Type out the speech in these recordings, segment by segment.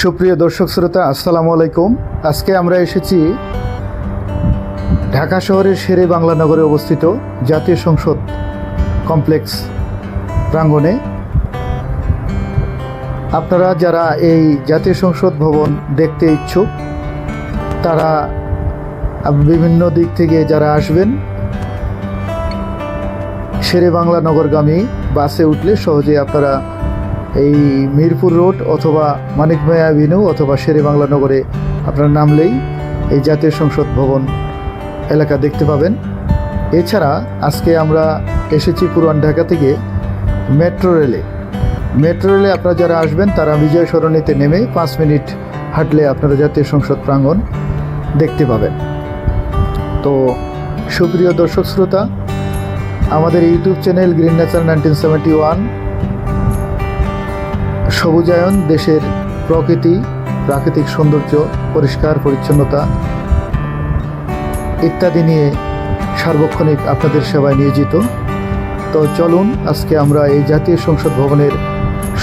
সুপ্রিয় দর্শক শ্রোতা, আসসালামু আলাইকুম। আজকে আমরা এসেছি ঢাকা শহরের শেরে বাংলা নগরে অবস্থিত জাতীয় সংসদ কমপ্লেক্স প্রাঙ্গণে। আপনারা যারা এই জাতীয় সংসদ ভবন দেখতে ইচ্ছুক, তারা বিভিন্ন দিক থেকে যারা আসবেন, শেরে বাংলা নগরগামী বাসে উঠলে সহজে আপনারা এই মিরপুর রোড অথবা মানিকময় অ্যাভিনিউ অথবা শেরে বাংলা নগরে আপনারা নামলেই এই জাতীয় সংসদ ভবন এলাকা দেখতে পাবেন। এছাড়া আজকে আমরা এসেছি পুরান ঢাকা থেকে মেট্রো রেলে। মেট্রো রেলে আপনারা যারা আসবেন, তারা বিজয় সরণিতে নেমে পাঁচ মিনিট হাঁটলে আপনারা জাতীয় সংসদ প্রাঙ্গণ দেখতে পাবেন। তো সুপ্রিয় দর্শক শ্রোতা, আমাদের YouTube channel Green Nature nineteen seventy one সবুজায়ন দেশের প্রকৃতি, প্রাকৃতিক সৌন্দর্য, পরিষ্কার পরিচ্ছন্নতা ইত্যাদি নিয়ে সার্বক্ষণিক আপনাদের সেবায় নিয়োজিত। তো চলুন, আজকে আমরা এই জাতীয় সংসদ ভবনের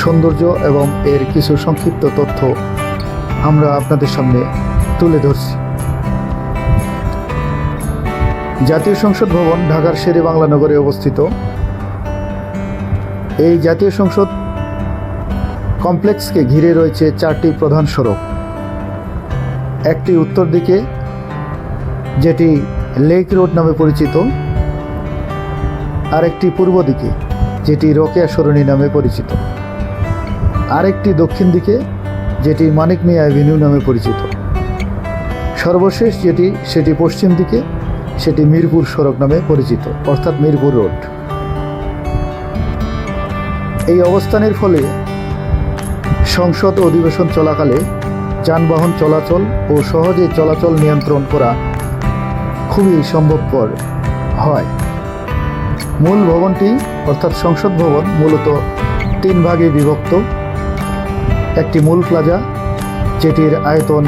সৌন্দর্য এবং এর কিছু সংক্ষিপ্ত তথ্য আমরা আপনাদের সামনে তুলে ধরছি। জাতীয় সংসদ ভবন ঢাকার শেরে বাংলা নগরে অবস্থিত। এই জাতীয় সংসদ কমপ্লেক্সকে ঘিরে রয়েছে চারটি প্রধান সড়ক। একটি উত্তর দিকে, যেটি লেক রোড নামে পরিচিত, আরেকটি পূর্ব দিকে, যেটি রোকেয়া সরণি নামে পরিচিত। আরেকটি দক্ষিণ দিকে, যেটি মানিক মিয়া অ্যাভিনিউ নামে পরিচিত। সর্বশেষ যেটি, সেটি পশ্চিম দিকে, সেটি মিরপুর সড়ক নামে পরিচিত, অর্থাৎ মিরপুর রোড। এই অবস্থানের ফলে সংসদ অধিবেশন চলাকালে যানবাহন চলাচল ও সহজে চলাচল নিয়ন্ত্রণ করা খুবই সম্ভবপর হয়। মূল ভবনটি, অর্থাৎ সংসদ ভবন, মূলত তিন ভাগে বিভক্ত। একটি মূল প্লাজা, যেটির আয়তন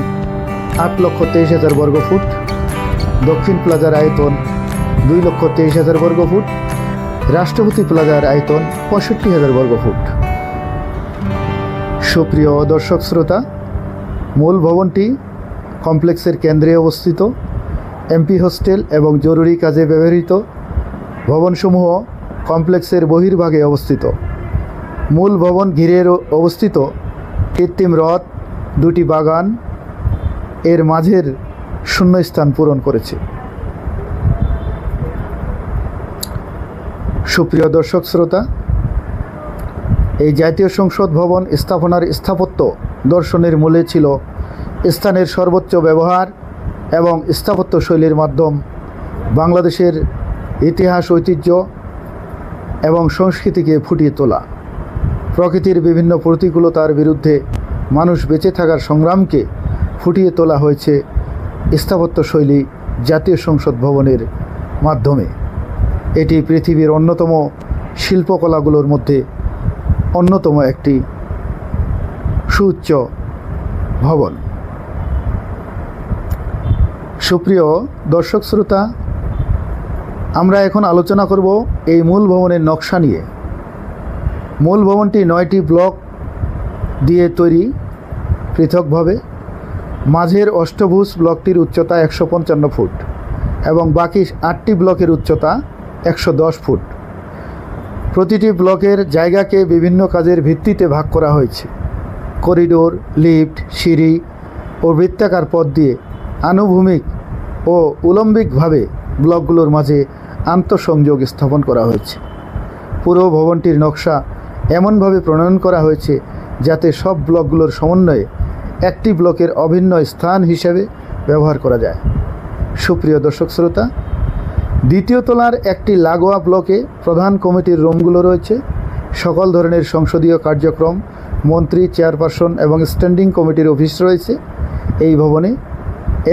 আট লক্ষ তেইশ হাজার বর্গফুট দক্ষিণ প্লাজার আয়তন দুই লক্ষ তেইশ হাজার বর্গফুট রাষ্ট্রপতি প্লাজার আয়তন পঁয়ষট্টি হাজার বর্গফুট সুপ্রিয় দর্শক শ্রোতা, মূল ভবনটি কমপ্লেক্সের কেন্দ্রে অবস্থিত, এমপি হোস্টেল এবং জরুরি কাজে ব্যবহৃত ভবনসমূহ কমপ্লেক্সের বহির্ভাগে অবস্থিত। মূল ভবন ঘিরে অবস্থিত কৃত্রিম হ্রদ দুটি বাগান, এর মাঝের শূন্যস্থান পূরণ করেছে। সুপ্রিয় দর্শক শ্রোতা এই জাতীয় সংসদ ভবন স্থাপনার স্থাপত্য দর্শনের মূলে ছিল স্থানের সর্বোচ্চ ব্যবহার এবং স্থাপত্য শৈলীর মাধ্যম, বাংলাদেশের ইতিহাস, ঐতিহ্য এবং সংস্কৃতিকে ফুটিয়ে তোলা। প্রকৃতির বিভিন্ন প্রতিকূলতার বিরুদ্ধে মানুষ বেঁচে থাকার সংগ্রামকে ফুটিয়ে তোলা হয়েছে স্থাপত্য শৈলী জাতীয় সংসদ ভবনের মাধ্যমে। এটি পৃথিবীর অন্যতম শিল্পকলাগুলোর মধ্যে অন্যতম একটি সুউচ্চ ভবন। সুপ্রিয় দর্শক শ্রোতা, আমরা এখন আলোচনা করব এই মূল ভবনের নকশা নিয়ে। মূল ভবনটি নয়টি ব্লক দিয়ে তৈরি পৃথকভাবে। মাঝের অষ্টভুজ ব্লকটির উচ্চতা একশো পঞ্চান্ন ফুট এবং বাকি আটটি ব্লকের উচ্চতা একশো দশ ফুট। প্রতিটি ব্লকের জায়গাকে বিভিন্ন কাজের ভিত্তিতে ভাগ করা হয়েছে। করিডোর, লিফট, সিঁড়ি ও বৃত্তাকার পথ দিয়ে আনুভূমিক ও উলম্বিকভাবে ব্লকগুলোর মাঝে আন্তঃসংযোগ স্থাপন করা হয়েছে। পুরো ভবনটির নকশা এমনভাবে প্রণয়ন করা হয়েছে যাতে সব ব্লকগুলোর সমন্বয়ে একটি ব্লকের অভিন্ন স্থান হিসেবে ব্যবহার করা যায়। সুপ্রিয় দর্শক শ্রোতা দ্বিতীয় তলার একটি লাগোয়া ব্লকে প্রধান কমিটির রুমগুলো রয়েছে। সকল ধরনের সংসদীয় কার্যক্রম, মন্ত্রী, চেয়ারপারসন এবং স্ট্যান্ডিং কমিটির অফিস রয়েছে। এই ভবনে,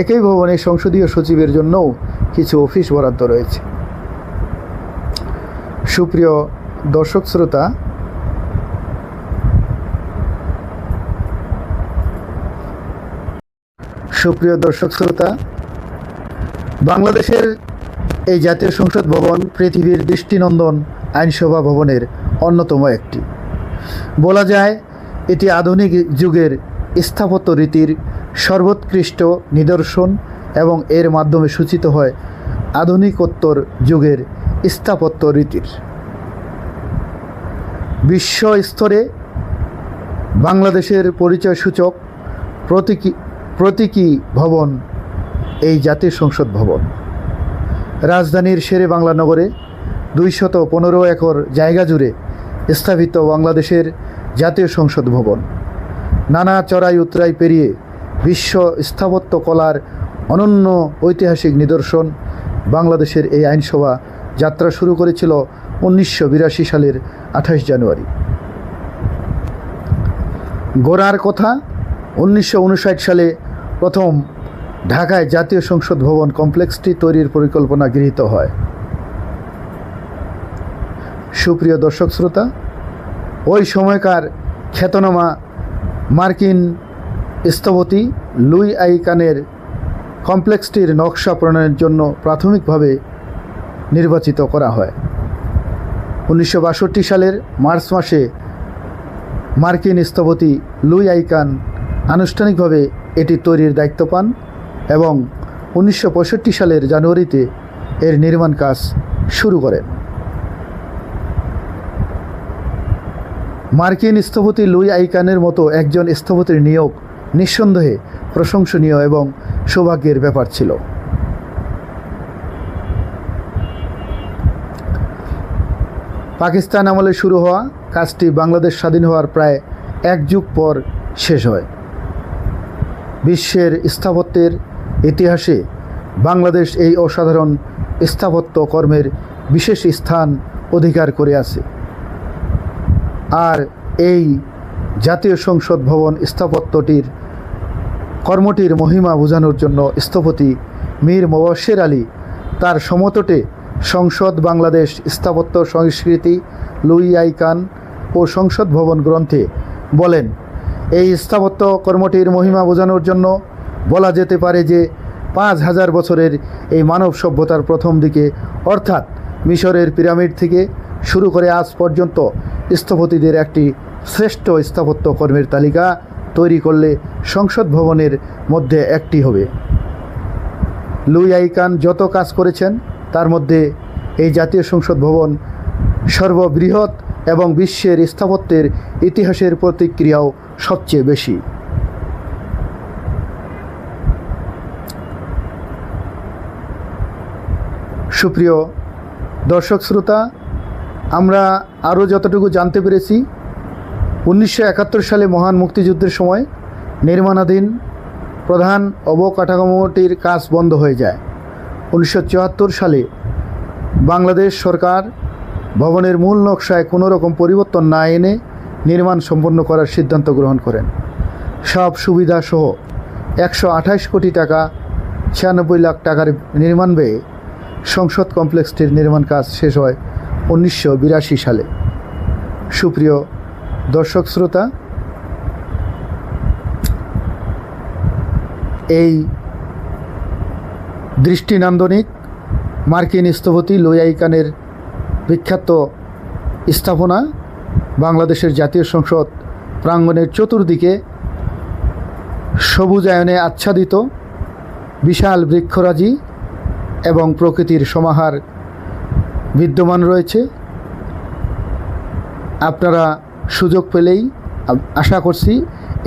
একই ভবনে সংসদীয় সচিবের জন্যও কিছু অফিস বরাদ্দ রয়েছে। সুপ্রিয় দর্শক শ্রোতা, সুপ্রিয় দর্শক শ্রোতা, বাংলাদেশের এই জাতীয় সংসদ ভবন পৃথিবীর দৃষ্টিনন্দন আইনসভা ভবনের অন্যতম একটি। বলা যায়, এটি আধুনিক যুগের স্থাপত্য রীতির সর্বোৎকৃষ্ট নিদর্শন এবং এর মাধ্যমে সূচিত হয় আধুনিকোত্তর যুগের স্থাপত্য রীতির। বিশ্ব স্তরে বাংলাদেশের পরিচয়সূচক প্রতীকী প্রতীকী ভবন এই জাতীয় সংসদ ভবন। রাজধানীর শেরে বাংলা নগরে দুইশত পনেরো একর জায়গা জুড়ে স্থাপিত বাংলাদেশের জাতীয় সংসদ ভবন। নানা চড়াই উতরাই পেরিয়ে বিশ্ব স্থাপত্য কলার অনন্য ঐতিহাসিক নিদর্শন বাংলাদেশের এই আইনসভা যাত্রা শুরু করেছিল উনিশশো বিরাশি সালের আঠাশ জানুয়ারি। গোড়ার কথা উনিশশো উনষাট সালে প্রথম ঢাকায় জাতীয় সংসদ ভবন কমপ্লেক্সটি তৈরির পরিকল্পনা গৃহীত হয়। সুপ্রিয় দর্শক শ্রোতা, ওই সময়কার খ্যাতনামা মার্কিন স্থপতি লুই আইকানের কমপ্লেক্সটির নকশা প্রণয়নের জন্য প্রাথমিকভাবে নির্বাচিত করা হয়। উনিশশো বাষট্টি সালের মার্চ মাসে মার্কিন স্থপতি লুই আইকান আনুষ্ঠানিকভাবে এটি তৈরির দায়িত্ব পান। এবং উনিশশো পঁয়ষট্টি সালের জানুয়ারিতে এর নির্মাণ কাজ শুরু করেন। মার্কিন স্থপতি লুই আইকানের মতো একজন স্থপতির নিয়োগ নিঃসন্দেহে প্রশংসনীয় এবং সৌভাগ্যের ব্যাপার ছিল। পাকিস্তান আমলে শুরু হওয়া কাজটি বাংলাদেশ স্বাধীন হওয়ার প্রায় এক যুগ পর শেষ হয়। বিশ্বের স্থাপত্যের ইতিহাসে বাংলাদেশ এই অসাধারণ স্থাপত্য কর্মের বিশেষ স্থান অধিকার করে আছে। আর এই জাতীয় সংসদ ভবন স্থাপত্যটির কর্মটির মহিমা বোঝানোর জন্য স্থপতি মীর মোবাশ্বের আলী তার সমতটে সংসদ বাংলাদেশ স্থাপত্য সংস্কৃতি লুই আইকান ও সংসদ ভবন গ্রন্থে বলেন, এই স্থাপত্য কর্মটির মহিমা বোঝানোর জন্য বলা যেতে পারে যে পাঁচ হাজার বছরের এই মানব সভ্যতার প্রথম দিকে, অর্থাৎ মিশরের পিরামিড থেকে শুরু করে আজ পর্যন্ত স্থপতিদের একটি শ্রেষ্ঠ স্থাপত্য কর্মের তালিকা তৈরি করলে সংসদ ভবনের মধ্যে একটি হবে। লুই আইকান যত কাজ করেছেন, তার মধ্যে এই জাতীয় সংসদ ভবন সর্ববৃহৎ এবং বিশ্বের স্থাপত্যের ইতিহাসের প্রতিক্রিয়াও সবচেয়ে বেশি। সুপ্রিয় দর্শক শ্রোতা, আমরা আরও যতটুকু জানতে পেরেছি, উনিশশো একাত্তর সালে মহান মুক্তিযুদ্ধের সময় নির্মাণাধীন প্রধান অবকাঠামোটির কাজ বন্ধ হয়ে যায়। উনিশশো চুয়াত্তর সালে বাংলাদেশ সরকার ভবনের মূল নকশায় কোনো রকম পরিবর্তন না এনে নির্মাণ সম্পন্ন করার সিদ্ধান্ত গ্রহণ করেন। সব সুবিধা সহ একশো কোটি টাকা, ছিয়ানব্বই লাখ টাকার নির্মাণ ব্যয়ে সংসদ কমপ্লেক্সটির নির্মাণ কাজ শেষ হয় উনিশশো বিরাশি সালে। সুপ্রিয় দর্শক শ্রোতা, এই দৃষ্টিনান্দনিক মার্কিন স্থপতি লোয়াইকানের বিখ্যাত স্থাপনা বাংলাদেশের জাতীয় সংসদ প্রাঙ্গণের চতুর্দিকে সবুজায়নে আচ্ছাদিত বিশাল বৃক্ষরাজি এবং প্রকৃতির সমাহার বিদ্যমান রয়েছে। আপনারা সুযোগ পেলেই আশা করছি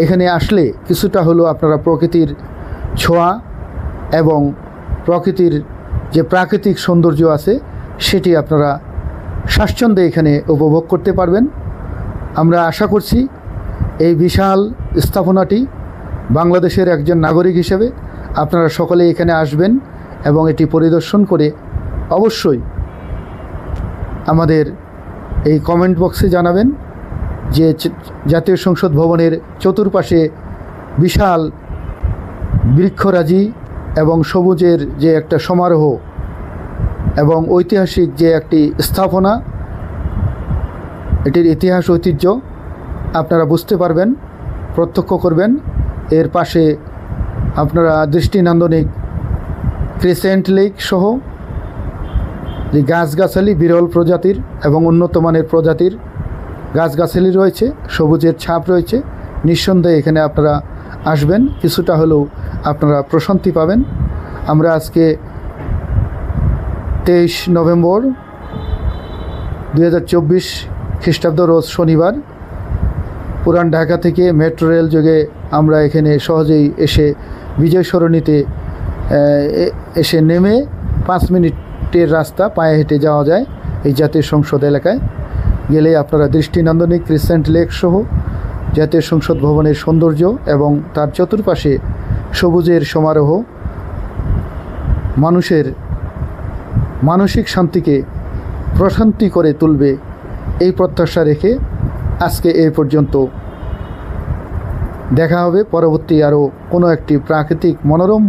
এখানে আসলে কিছুটা হলেও আপনারা প্রকৃতির ছোঁয়া এবং প্রকৃতির যে প্রাকৃতিক সৌন্দর্য আছে, সেটি আপনারা স্বাচ্ছন্দ্যে এখানে উপভোগ করতে পারবেন। আমরা আশা করছি এই বিশাল স্থাপনাটি বাংলাদেশের একজন নাগরিক হিসেবে আপনারা সকলে এখানে আসবেন। এবং এটি পরিদর্শন করে অবশ্যই আমাদের এই কমেন্ট বক্সে জানাবেন যে জাতীয় সংসদ ভবনের চতুর্পাশে বিশাল বৃক্ষরাজি এবং সবুজের যে একটা সমারোহ এবং ঐতিহাসিক যে একটি স্থাপনা, এটির ইতিহাস ঐতিহ্য আপনারা বুঝতে পারবেন, প্রত্যক্ষ করবেন। এর পাশে আপনারা দৃষ্টিনান্দনিক ক্রিসেন্ট লেক সহ যে গাছগাছালি বিরল প্রজাতির এবং উন্নত মানের প্রজাতির গাছগাছালি রয়েছে, সবুজের ছাপ রয়েছে, নিঃসন্দেহে এখানে আপনারা আসবেন। কিছুটা হলেও আপনারা প্রশান্তি পাবেন। আমরা আজকে তেইশ নভেম্বর দুই হাজার চব্বিশ খ্রিস্টাব্দ রোজ শনিবার, পুরান ঢাকা থেকে মেট্রো রেল যোগে আমরা এখানে সহজেই এসে বিজয় সরণিতে এসে নেমে পাঁচ মিনিটের রাস্তা পায়ে হেঁটে যাওয়া যায় এই জাতীয় সংসদ এলাকায়। গেলে আপনারা দৃষ্টিনন্দনিক ক্রিসেন্ট লেক সহ জাতীয় সংসদ ভবনের সৌন্দর্য এবং তার চতুর্পাশে সবুজের সমারোহ, মানুষের মানসিক শান্তিকে প্রশান্তি করে তুলবে এই প্রত্যাশা রেখে আজকে এই পর্যন্ত দেখা হবে। পরবর্তী আরও কোনো একটি প্রাকৃতিক মনোরম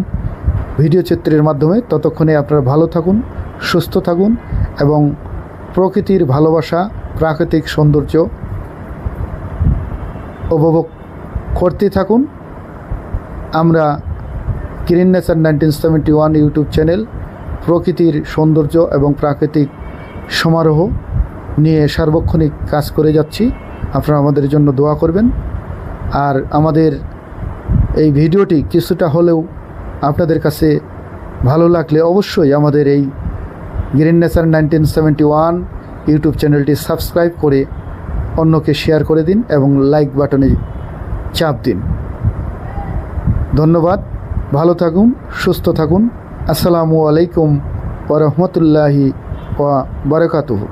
ভিডিও চিত্রের মাধ্যমে ততক্ষণে আপনারা ভালো থাকুন, সুস্থ থাকুন এবং প্রকৃতির ভালোবাসা, প্রাকৃতিক সৌন্দর্য উপভোগ করতে থাকুন। আমরা Green Nature nineteen seventy one YouTube channel প্রকৃতির সৌন্দর্য এবং প্রাকৃতিক সমারোহ নিয়ে সার্বক্ষণিক কাজ করে যাচ্ছি। আপনারা আমাদের জন্য দোয়া করবেন। আর আমাদের এই ভিডিওটি কিছুটা হলেও আপনাদের কাছে ভালো লাগলে অবশ্যই আমাদের এই Green Nature nineteen seventy one YouTube চ্যানেলটি সাবস্ক্রাইব করে অন্যকে শেয়ার করে দিন এবং লাইক বাটনে চাপ দিন। ধন্যবাদ। ভালো থাকুন, সুস্থ থাকুন। আসসালামু আলাইকুম ওরহমতুল্লাহি ওয়া বারাকাতুহু।